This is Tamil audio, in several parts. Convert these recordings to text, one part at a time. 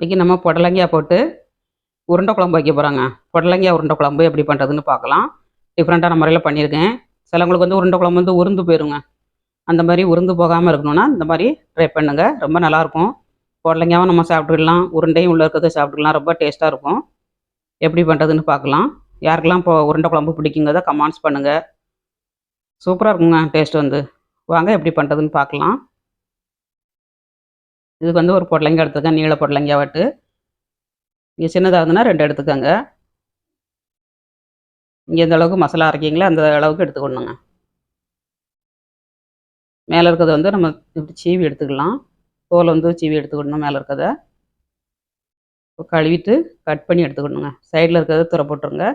இன்றைக்கி நம்ம புடலங்காய் போட்டு உருண்டை குழம்பு வைக்க போகிறாங்க புடலங்காய் உருண்டை குழம்பு எப்படி பண்ணுறதுன்னு பார்க்கலாம். டிஃப்ரெண்ட்டான முறையில் பண்ணியிருக்கேன். சிலவங்களுக்கு வந்து உருண்டை குழம்பு வந்து உருந்து போயிருங்க. அந்த மாதிரி உருந்து போகாமல் இருக்கணும்னா இந்த மாதிரி ட்ரை பண்ணுங்கள் ரொம்ப நல்லாயிருக்கும். புடலங்காவும் நம்ம சாப்பிட்டுக்கலாம். உருண்டையும் உள்ளே இருக்கிறத சாப்பிட்டுக்கலாம். ரொம்ப டேஸ்ட்டாக இருக்கும். எப்படி பண்ணுறதுன்னு பார்க்கலாம். யாருக்கெல்லாம் இப்போ உருண்டை குழம்பு பிடிக்குங்கிறத கமெண்ட்ஸ் பண்ணுங்கள் சூப்பராக இருக்குங்க டேஸ்ட் வந்து. வாங்க எப்படி பண்ணுறதுன்னு பார்க்கலாம். இதுக்கு வந்து ஒரு புடலங்காய் எடுத்துக்கேன் நீள புடலங்கா வட்டு. நீங்கள் சின்னதாக இருந்ததுன்னா ரெண்டு எடுத்துக்கோங்க. இங்கே எந்த அளவுக்கு மசாலா அரைக்கிங்களோ அந்த அளவுக்கு எடுத்துக்கணுங்க மேலே இருக்கிறத வந்து நம்ம இப்படி சீவி எடுத்துக்கலாம். தோல் வந்து சீவி எடுத்துக்கணும் மேலே இருக்கிறத. கழுவிட்டு கட் பண்ணி எடுத்துக்கணுங்க சைடில் இருக்கிறத துறை போட்டுருங்க.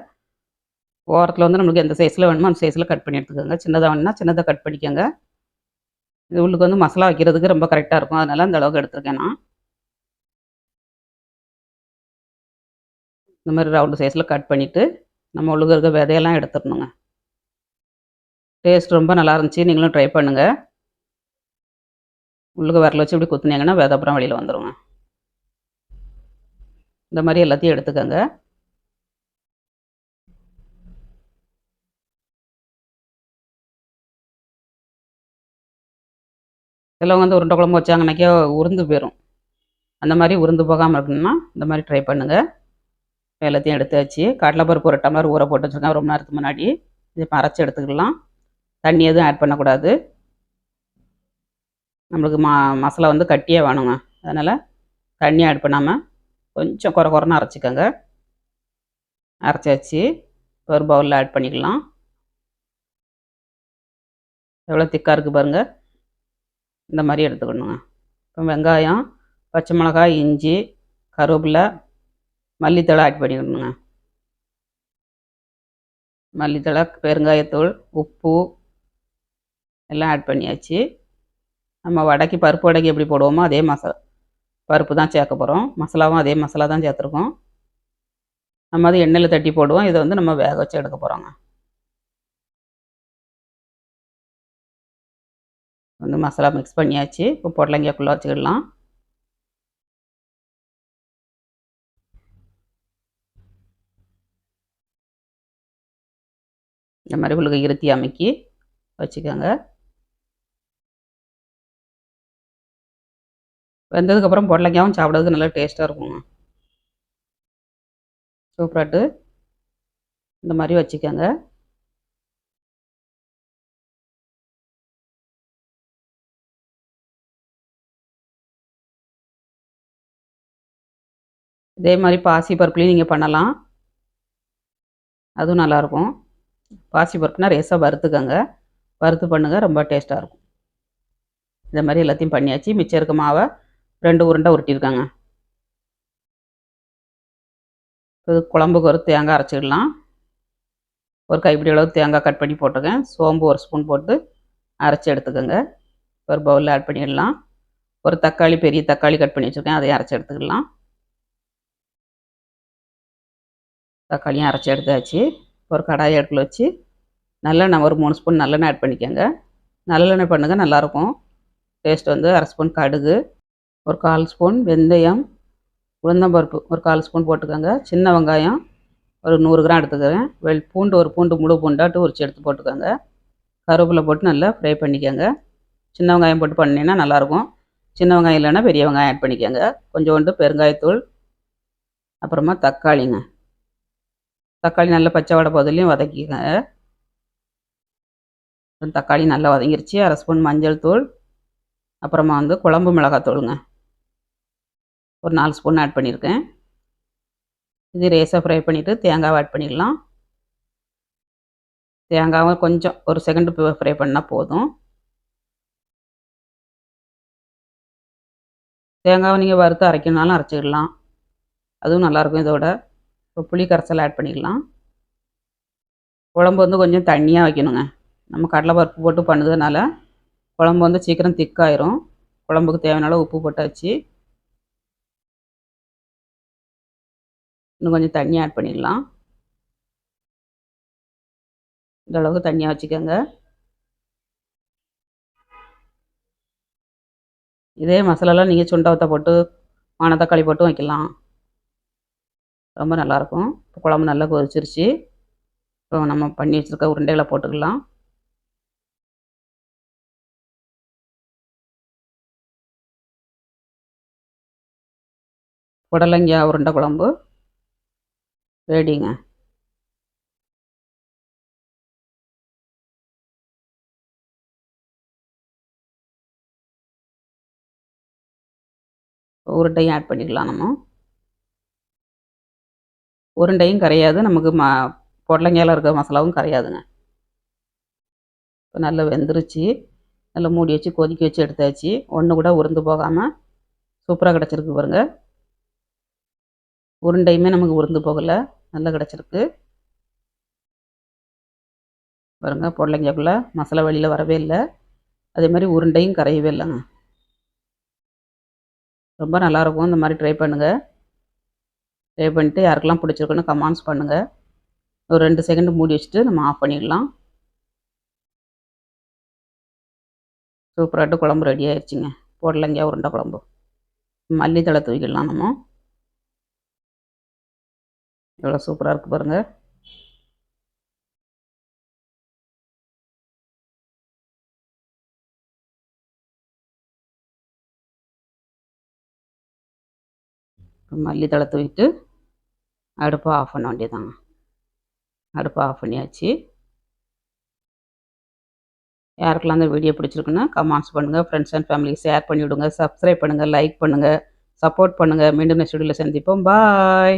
ஓரத்தில் வந்து நம்மளுக்கு எந்த சைஸில் வேணுமோ அந்த சைஸில் கட் பண்ணி எடுத்துக்கோங்க. சின்னதாக வேணும்னா சின்னதாக கட் பண்ணிக்கோங்க. உள்ளுக்கு வந்து மசாலா வைக்கிறதுக்கு ரொம்ப கரெக்டாக இருக்கும். அதனால் அந்த அளவுக்கு எடுத்துருக்கேன் நான். இந்த மாதிரி ரவுண்டு சைஸில் கட் பண்ணிவிட்டு நம்ம உள்ளுக்கு இருக்க விதையெல்லாம் எடுத்துடணுங்க. டேஸ்ட் ரொம்ப நல்லா இருந்துச்சு. நீங்களும் ட்ரை பண்ணுங்கள் உள்ளுக்கு வரல வச்சு இப்படி குத்துனீங்கன்னா விதை அப்புறம் வெளியில் வந்துடுங்க இந்த மாதிரி எல்லாத்தையும் எடுத்துக்கோங்க. சிலவங்க வந்து உருண்டை குழம்பு வச்சாங்கன்னாக்கா உருந்து போயிடும் அந்த மாதிரி உருந்து போகாமல் இருக்கணும்னா இந்த மாதிரி ட்ரை பண்ணுங்கள் எல்லாத்தையும் எடுத்து வச்சு கடலைப்பருப்பு ஒரு டம்ளர் ஊற போட்டு வச்சுருக்கேன். ரொம்ப நேரத்துக்கு முன்னாடி. இதை அரைச்சி எடுத்துக்கலாம். தண்ணி எதுவும் ஆட் பண்ணக்கூடாது. நம்மளுக்கு மா மசாலா வந்து கட்டியே வேணுங்க. அதனால் தண்ணி ஆட் பண்ணாமல் கொஞ்சம் குறை குறைன்னு அரைச்சிக்கோங்க. அரைச்சி வச்சு ஒரு பவுலில் ஆட் பண்ணிக்கலாம். எவ்வளோ திக்காக இருக்குது பாருங்கள் இந்த மாதிரி எடுத்துக்கணுங்க. இப்போ வெங்காயம் பச்சை மிளகாய் இஞ்சி கருவேப்பிலை மல்லித்தழை ஆட் பண்ணிக்கணுங்க. மல்லித்தழை பெருங்காயத்தூள் உப்பு எல்லாம் ஆட் பண்ணியாச்சு. நம்ம வடைக்கு பருப்பு வடைக்கு எப்படி போடுவோமோ அதே மசாலா பருப்பு தான் சேர்க்க போகிறோம் மசாலாவும் அதே மசாலா தான் சேர்த்துருக்கோம். நம்ம அது எண்ணெயில் தட்டி போடுவோம். இதை வந்து நம்ம வேக வச்சு எடுக்க போகிறோங்க வந்து மசாலா மிக்ஸ் பண்ணியாச்சு. இப்போ பொடலங்காய்க்குள்ளே வச்சுக்கிடலாம். இந்த மாதிரி உங்களுக்கு இருத்தி அமைக்கி வச்சுக்கோங்க. வெந்ததுக்கப்புறம் பொடலங்காயும் சாப்பிட்றதுக்கு நல்லா டேஸ்ட்டாக இருக்குங்க. சூப்பராட்டு. இந்த மாதிரி வச்சுக்கோங்க. இதே மாதிரி பாசி பருப்புலையும் நீங்கள் பண்ணலாம். அதுவும் நல்லாயிருக்கும். பாசி பருப்புனா ரேஸாக வறுத்துக்கோங்க. வறுத்து பண்ணுங்கள் ரொம்ப டேஸ்ட்டாக இருக்கும். இந்த மாதிரி எல்லாத்தையும் பண்ணியாச்சு. மிச்சம் இருக்க மாவை ரெண்டு உருண்டை உருட்டியிருக்காங்க. இது குழம்புக்கு ஒரு தேங்காய் அரைச்சிடலாம். ஒரு கைப்பிடி அளவு தேங்காய் கட் பண்ணி போட்டுக்கேன் சோம்பு ஒரு ஸ்பூன் போட்டு அரைச்சி எடுத்துக்கோங்க. ஒரு பவுலில் ஆட் பண்ணிடலாம். ஒரு தக்காளி பெரிய தக்காளி கட் பண்ணி வச்சுருக்கேன். அதையும் அரைச்சி எடுத்துக்கலாம். தக்காளியும் அரைச்சி எடுத்தாச்சு. ஒரு கடாயை அடுப்பில் வச்சு நல்லெண்ணெய் ஒரு மூணு ஸ்பூன் நல்லெண்ணெய் ஆட் பண்ணிக்கோங்க. நல்லெண்ணெய் பண்ணுங்கள் நல்லாயிருக்கும். டேஸ்ட் வந்து அரை ஸ்பூன் கடுகு ஒரு கால் ஸ்பூன் வெந்தயம் உளுந்தம்பருப்பு ஒரு கால் ஸ்பூன் போட்டுக்கோங்க. சின்ன வெங்காயம் ஒரு நூறு கிராம் எடுத்துக்கிறேன். வெள் பூண்டு ஒரு பூண்டு முழு பூண்டாட்டு உரிச்சு எடுத்து போட்டுக்கோங்க. கருவேப்பிலை போட்டு நல்லா ஃப்ரை பண்ணிக்கோங்க. சின்ன வெங்காயம் போட்டு பண்ணிங்கன்னா நல்லாயிருக்கும். சின்ன வெங்காயம் இல்லைன்னா பெரிய வெங்காயம் ஆட் பண்ணிக்கோங்க. கொஞ்சோண்டு பெருங்காயத்தூள் அப்புறமா தக்காளிங்க. தக்காளி நல்லா பச்சை வடை பகுதியிலையும் வதக்கிக்கோங்க தக்காளி நல்லா வதங்கிருச்சு. அரை ஸ்பூன் மஞ்சள் தூள் அப்புறமா வந்து குழம்பு மிளகாய் தூளுங்க. ஒரு நாலு ஸ்பூன் ஆட் பண்ணியிருக்கேன். இது ரேஸாக ஃப்ரை பண்ணிவிட்டு தேங்காவை ஆட் பண்ணிடலாம். தேங்காவை கொஞ்சம் ஒரு செகண்டு ஃப்ரை பண்ணால் போதும். தேங்காவை நீங்கள் வறுத்து அரைக்கணுனாலும் அரைச்சிடலாம் அதுவும் நல்லாயிருக்கும் இதோட. இப்போ புளி கரைசல் ஆட் பண்ணிக்கலாம். குழம்பு வந்து கொஞ்சம் தண்ணியாக வைக்கணுங்க. நம்ம கடலை பருப்பு போட்டு பண்ணுறதுனால குழம்பு வந்து சீக்கிரம் திக்காயிரும் குழம்புக்கு தேவையான உப்பு போட்டாச்சு. இன்னும் கொஞ்சம் தண்ணி ஆட் பண்ணிடலாம். இந்த அளவுக்கு தண்ணியாக வச்சுக்கோங்க. இதே மசாலாலாம் நீங்கள் சுண்டை வத்த போட்டு மணத்தக்காளி போட்டும் வைக்கலாம். ரொம்ப நல்லாயிருக்கும். இப்போ குழம்பு நல்லா கொதிச்சிருச்சு. இப்போ நம்ம பண்ணி வச்சுருக்க உருண்டைகளை போட்டுக்கலாம். புடலங்காய் உருண்டை குழம்பு. ரெடிங்க. உருண்டையும் ஆட் பண்ணிக்கலாம் நம்ம. உருண்டையும் கரையாது. நமக்கு ம பொடலங்காயில் இருக்க மசாலாவும் கரையாதுங்க. இப்போ நல்லா வெந்துருச்சு. நல்லா மூடி வச்சு கொதிக்க வச்சு எடுத்தாச்சு. ஒன்று கூட உருந்து போகாமல் சூப்பராக கிடச்சிருக்கு பாருங்க. உருண்டையுமே நமக்கு உருந்து போகலை. நல்லா கிடச்சிருக்கு. பாருங்க புடலங்காய்க்குள்ளே மசாலா வெளியில் வரவே இல்லை. அதே மாதிரி உருண்டையும் கரையவே இல்லைங்க. ரொம்ப நல்லாயிருக்கும் இந்த மாதிரி ட்ரை பண்ணுங்கள் ட்ரை பண்ணிட்டு யாருக்கெல்லாம் பிடிச்சிருக்குன்னு கமெண்ட்ஸ் பண்ணுங்கள் ஒரு ரெண்டு செகண்ட் மூடி வச்சுட்டு நம்ம ஆஃப் பண்ணிடலாம். சூப்பராகிட்டு குழம்பு ரெடி ஆயிடுச்சுங்க புடலங்காய் உருண்டை குழம்பு. மல்லித்தழை தூக்கிடலாம் நம்ம. எவ்வளோ சூப்பராக இருக்குது பாருங்கள் மல்லித்தழை தூக்கிட்டு அடுப்பை ஆஃப் பண்ண வேண்டியதாங்க அடுப்பை ஆஃப் பண்ணியாச்சு. யாருக்கெல்லாம் அந்த வீடியோ பிடிச்சிருக்குன்னா கமெண்ட்ஸ் பண்ணுங்கள் ஃப்ரெண்ட்ஸ் அண்ட் ஃபேமிலி ஷேர் பண்ணிவிடுங்க. சப்ஸ்கிரைப் பண்ணுங்கள் லைக் பண்ணுங்கள் சப்போர்ட் பண்ணுங்கள் மீண்டும் நெக்ஸ்ட் வீடியோவில் சந்திப்போம். பாய்